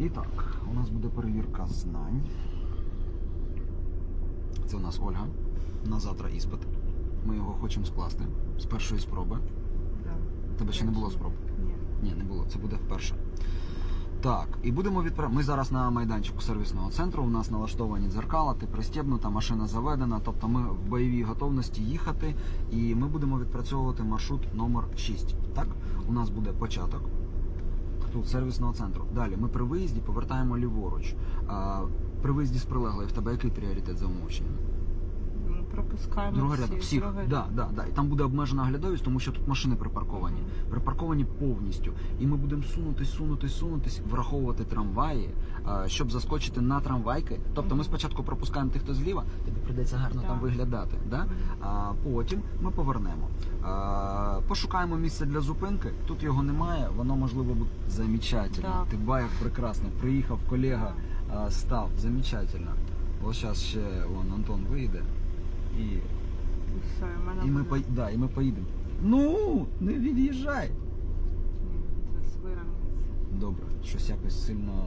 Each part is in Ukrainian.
І так, у нас буде перевірка знань. Це у нас Ольга. На завтра іспит. Ми його хочемо скласти з першої спроби. Да. Тебе ще не було спроб? Ні. Ні, не було. Це буде вперше. Так, і будемо відправляти. Ми зараз на майданчику сервісного центру. У нас налаштовані дзеркала, ти пристебнута, машина заведена. Тобто ми в бойовій готовності їхати, і ми будемо відпрацьовувати маршрут номер 6. Так, у нас буде початок. Тут сервісного центру. Далі ми при виїзді повертаємо ліворуч. А, при виїзді з прилеглої в тебе який пріоритет за умовченням? Пропускаємо Друга всі, ряду, всіх. друга Да, да, да. І там буде обмежена оглядовість, тому що тут машини припарковані. Припарковані повністю. І ми будемо сунутись, сунутись, сунутись, враховувати трамваї, а, щоб заскочити на трамвайки. Тобто ми спочатку пропускаємо тих, хто зліва, тобі прийдеться гарно Так. там виглядати. Да? А потім ми повернемо. А, пошукаємо місце для зупинки. Тут його немає, воно можливо буде замечательно. Так. Ти ба, як прекрасно. Приїхав колега, а, став. Замечательно. Ось зараз ще вон Антон вийде. І І все, і мене і ми, буде- по... да, і ми поїдемо. Ну, не від'їжджай. Ні, зараз вирівняється. Добре, щось якось сильно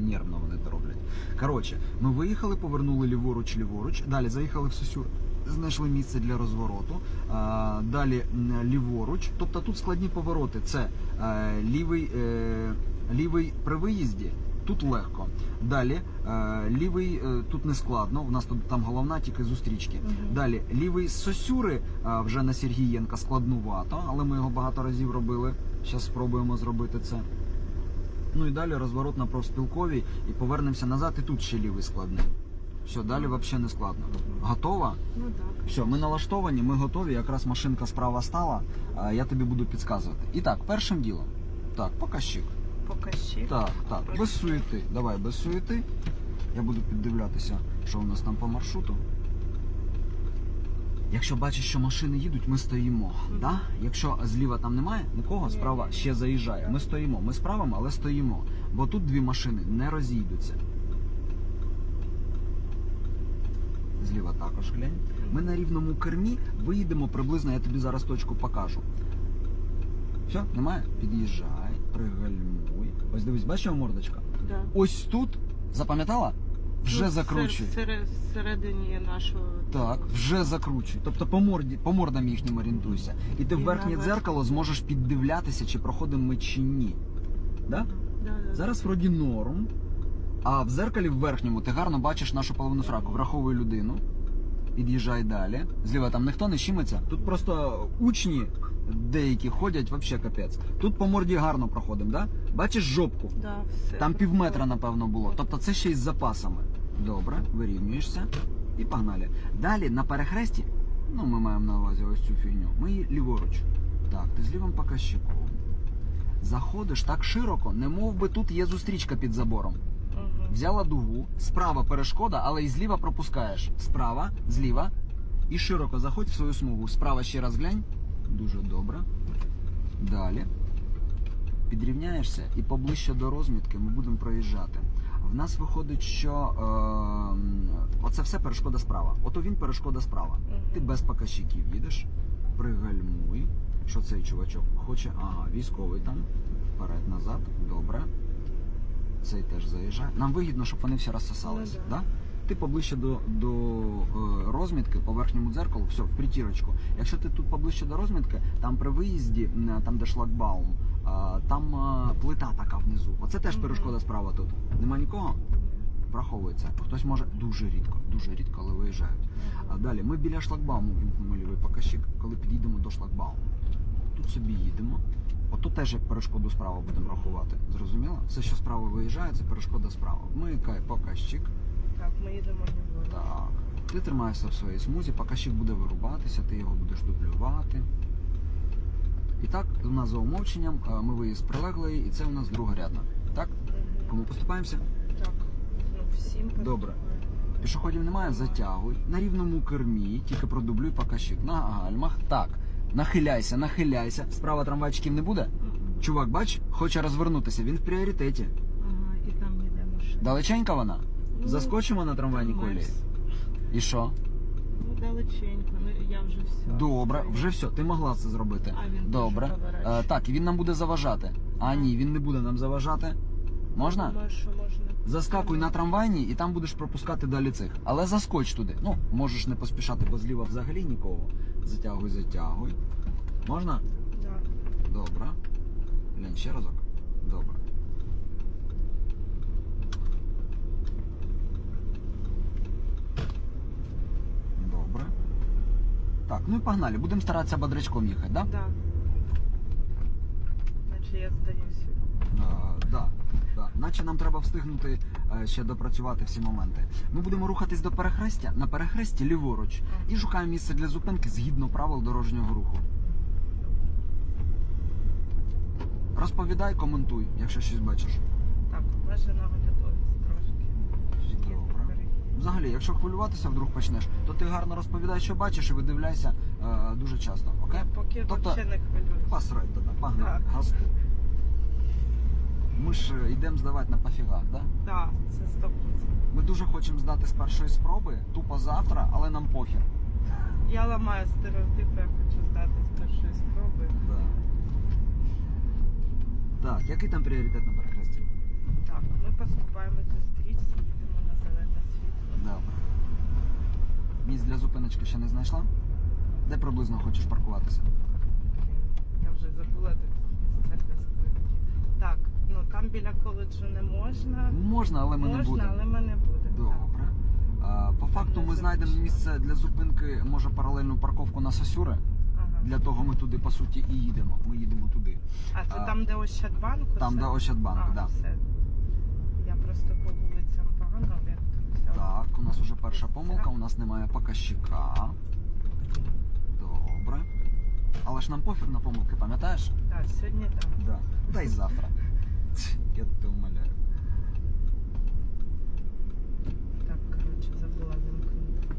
нервно вони це роблять. Коротше, ми виїхали, повернули ліворуч, ліворуч. Далі заїхали в Сосюр, знайшли місце для розвороту. Далі ліворуч. Тобто тут складні повороти. Це е, лівий, е, лівий при виїзді. Тут легко. Далі е, лівий е, тут не складно. У нас тут там головна тільки зустрічки. Мгм. Далі лівий з Сосюри вже на Сергієнка складнувато, але ми його багато разів робили. Зараз спробуємо зробити це. Ну і далі розворот на профспілковій і повернемося назад. І тут ще лівий складний. Все, далі взагалі не складно. Готова? Ну так. Все, ми налаштовані, ми готові. Якраз машинка справа стала. а Я тобі буду підказувати. І так, першим ділом. Так, показчик. Покажи. Так, так, без суєти. Давай, без суєти. Я буду піддивлятися, що у нас там по маршруту. Якщо бачиш, що машини їдуть, ми стоїмо. Мгм. Да? Якщо зліва там немає нікого, Ні, справа ще заїжджає. Ми стоїмо. Ми справимо, але стоїмо. Бо тут дві машини не розійдуться. Зліва також глянь. Ми на рівному кермі виїдемо приблизно, я тобі зараз точку покажу. Все, немає? Під'їжджай, пригальмуй. Ось дивись, бачиш його мордочка? Да. Ось тут, запам'ятала? Вже Тут закручуй. всер- Всередині нашого. Так, вже закручуй. Тобто по морді, по мордам їхнім орієнтуйся. І ти в верхнє наверх. дзеркало зможеш піддивлятися, чи проходимо ми чи ні. Да? Да, да, Зараз вроді норм. А в зеркалі в верхньому ти гарно бачиш нашу половину сраку. Враховуй людину. Під'їжджай далі. Зліва там ніхто не щимиться. Тут просто учні деякі ходять, взагалі капець. Тут по морді гарно проходимо, да? Бачиш жопку? Да, все. Там пів метра, напевно, було. Тобто це ще й з запасами. Добре, вирівнюєшся і погнали. Далі на перехресті, ну ми маємо на увазі ось цю фігню. Ми її ліворуч. Так, ти з лівим показчиком. Заходиш так широко, не мов би тут є зустрічка під забором. Взяла дугу, справа перешкода, але і зліва пропускаєш. Справа, зліва. І широко заходь в свою смугу. Справа ще раз глянь. Дуже добре. Далі. Підрівняєшся і поближче до розмітки ми будемо проїжджати. В нас виходить, що е, оце все перешкода справа. Ото він перешкода справа. Ти без показчиків їдеш, пригальмуй. Що цей чувачок хоче? Ага, військовий там. Вперед, назад. Добре. Цей теж заїжджає. Нам вигідно, щоб вони всі розсосались. Ну да. да? Ти поближче до, до е, розмітки по верхньому дзеркалу, все, в притірочку. Якщо ти тут поближче до розмітки, там при виїзді, там де шлагбаум, там а, плита така внизу. Оце теж перешкода справа тут. Нема нікого? Враховується. Хтось може дуже рідко, дуже рідко, але виїжджають. А далі ми біля шлагбауму вімкнемо лівий показчик, коли підійдемо до шлагбауму. Тут собі їдемо. Отут теж як перешкоду справа будемо рахувати. Зрозуміло? Все, що справа виїжджає, це перешкода справа. Вмикай показчик. Так, ми їдемо ліворуч. Так. Ти тримаєшся в своїй смузі, показчик буде вирубатися, ти його будеш дублювати. І так, у нас за умовченням е, ми виїзд прилеглої, і це у нас другорядна. Так? Мгм. Кому поступаємося? Так. Ну, всім Добре. Пішоходів немає, затягуй. На рівному кермі, тільки продублюй показчик. На гальмах. Так. Нахиляйся, нахиляйся. Справа трамвайчиків не буде? Мгм. Чувак, бач, хоче розвернутися, він в пріоритеті. Ага, і там ніде машина. Далеченька вона? Ну, Заскочимо на трамвайній там колії. Мерс. І що? Ну, далеченько, ну я вже все. Добре, вже все, ти могла це зробити. А він Добре. дуже поворачує. Е, так, і він нам буде заважати. А ні, він не буде нам заважати. Можна? Думаю, що можна. Заскакуй на трамвайні і там будеш пропускати далі цих. Але заскоч туди. Ну, можеш не поспішати, бо зліва взагалі нікого. Затягуй, затягуй. Можна? Да. Добре. Лень, ще разок. Добре. Добре. Так, ну і погнали. Будемо старатися бодрячком їхати, да? Да. Значить я здаюся. А, да, да. Наче нам треба встигнути ще допрацювати всі моменти. Ми будемо рухатись до перехрестя, на перехресті ліворуч. І шукаємо місце для зупинки згідно правил дорожнього руху. Розповідай, коментуй, якщо щось бачиш. Так, обмежена готовність трошки. Добре. Взагалі, якщо хвилюватися вдруг почнеш, то ти гарно розповідай, що бачиш, і видивляйся е, дуже часто. Окей? Поки Тобто- взагалі не хвилююсь. Посрай тоді, погнали, газку. Ми ж е, йдемо здавати на пофігах, да? Так, це 100%. Ми дуже хочемо здати з першої спроби, тупо завтра, але нам похер. Я ламаю стереотипи, я хочу здати з першої спроби. Да. Так, який там пріоритет на перехресті? Так, ми поступаємо зустрічці, їдемо на зелене світло. Добре. Місць для зупиночки ще не знайшла? Де приблизно хочеш паркуватися? Я вже забула тут місця для зупинки. Так, ну там біля коледжу не можна. Можна, але ми можна, не будемо. але ми не будемо. Добре. А, по факту ми знайдемо місце для зупинки, може паралельну парковку на Сосюри. Ага. Для того ми туди по суті і їдемо. Ми їдемо туди. А це а, там, де Ощадбанк? Там, оце? де Ощадбанк, а, да. Все. Я просто по вулицям погано орієнтуюся. Так, у нас уже перша помилка, у нас немає показчика. Добре. Але ж нам пофіг на помилки, пам'ятаєш? Так, сьогодні так. Да. Та й завтра. Я тебе умоляю. Так, коротше, забула вимкнути.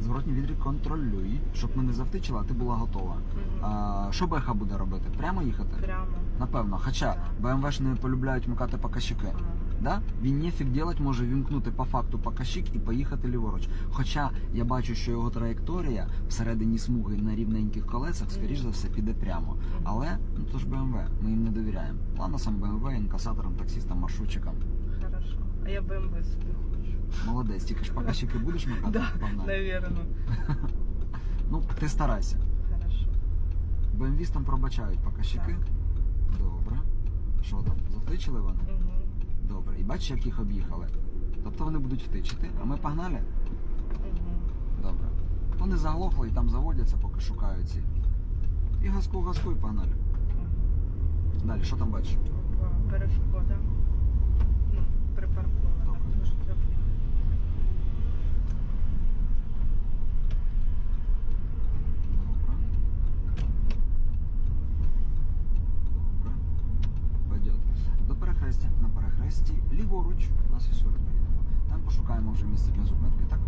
Зворотній відрік контролюй, щоб ми не завтичили, а ти була готова. Мгм. А, що Беха буде робити? Прямо їхати? Прямо. Напевно. Хоча БМВ не полюбляють вмикати показчики. Ага. Да? Він нефіг делать може вімкнути по факту показчик і поїхати ліворуч. Хоча я бачу, що його траєкторія всередині смуги на рівненьких колесах, скоріш за все, піде прямо. Але ну то ж БМВ, ми їм не довіряємо. Ладно, сам БМВ, інкасаторам, таксістам, маршрутчикам. Хорошо. А я БМВ собі хочу. Молодець, тільки ж показчики будеш вмикати? Да. Наверно. Ну, ти старайся. Хорошо. БМВістам пробачають показчики. Так. Добре. Що там? Завтичили вони? Угу. Добре. І бачиш, як їх об'їхали. Тобто вони будуть втичити, а ми погнали? Добре. Вони заглохли і там заводяться, поки шукають ці. І газку, газку і погнали. Далі, що там бачиш? Перешкода. Ну, припаркована. Добре. Трошки об'їхати. Добре. Добре. Пойдет. До перехрестя. На перехресті ліворуч на сюди поїдемо. Там пошукаємо вже місце для зупинки, так?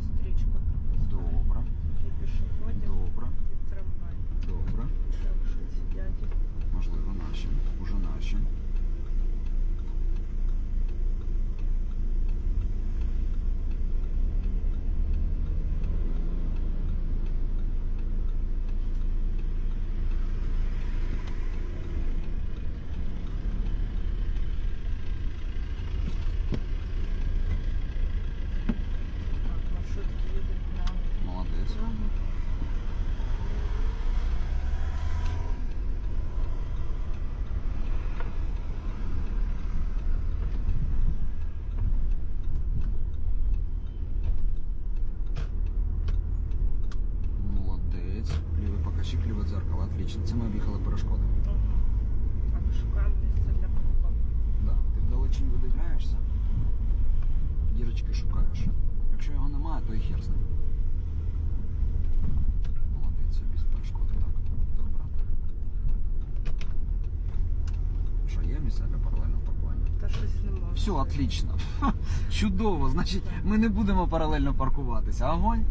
Зустрічку. Добре. Для пішоходів Добре. і трамвай. Добре. Так що ці дяді. Можливо, наші. Уже наші. Так, маршрутки їдуть прямо. Молодець. Молодець. Лівий показчик, ліве дзеркало. Це ми об'їхали перешкоди. Угу. Так, шукаємо місце для парковки. Да. Ти вдалечінь видивляєшся, дірочки шукаєш. Якщо його немає, то і хер з ним. Молодець, собі з перешкоди, так. Добре. Що, є місця для паралельного паркування? Та щось не можна. Все, отлично. Чудово. Значить, ми не будемо паралельно паркуватися. Огонь.